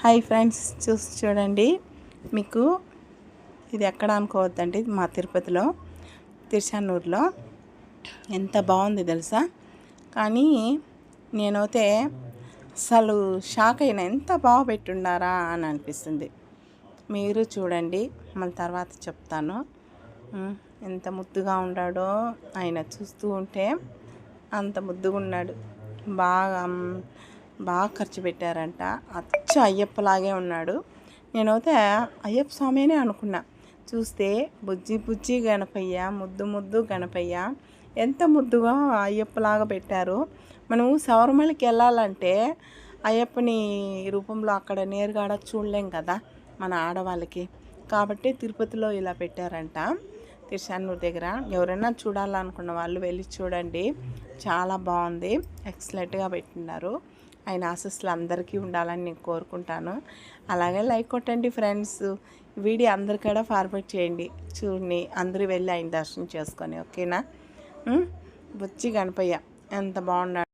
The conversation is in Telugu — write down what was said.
హాయ్ ఫ్రెండ్స్ చూసి చూడండి. మీకు ఇది ఎక్కడ అనుకోవద్దండి మా తిరుపతిలో తిరుచానూరులో. ఎంత బాగుంది తెలుసా? కానీ నేనైతే అసలు షాక్ అయిన ఎంత బాగా పెట్టుండారా అని అనిపిస్తుంది. మీరు చూడండి మళ్ళీ తర్వాత చెప్తాను. ఎంత ముద్దుగా ఉన్నాడో ఆయన చూస్తూ ఉంటే అంత ముద్దుగా ఉన్నాడు బాగా బాగా ఖర్చు పెట్టారంట. అచ్చ అయ్యప్పలాగే ఉన్నాడు. నేనైతే అయ్యప్ప స్వామినే అనుకున్నా. చూస్తే బుజ్జి బుజ్జి గణపయ్య ముద్దు ముద్దు గణపయ్య ఎంత ముద్దుగా అయ్యప్పలాగా పెట్టారు. మనము శబరిమలకి వెళ్ళాలంటే అయ్యప్పని రూపంలో అక్కడ నేరుగాడ చూడలేం కదా మన ఆడవాళ్ళకి. కాబట్టి తిరుపతిలో ఇలా పెట్టారంట. తిరుచానూరు దగ్గర ఎవరైనా చూడాలనుకున్న వాళ్ళు వెళ్ళి చూడండి. చాలా బాగుంది. ఎక్సలెంట్గా పెట్టినారు ఆయన ఆశస్సులు అందరికీ ఉండాలని నేను కోరుకుంటాను. అలాగే లైక్ కొట్టండి ఫ్రెండ్స్. వీడియో అందరికీ ఫార్వర్డ్ చేయండి. చూడండి అందరూ వెళ్ళి ఆయన దర్శనం చేసుకొని ఓకేనా? బుచ్చి గణపయ్య ఎంత బాగున్నాడు.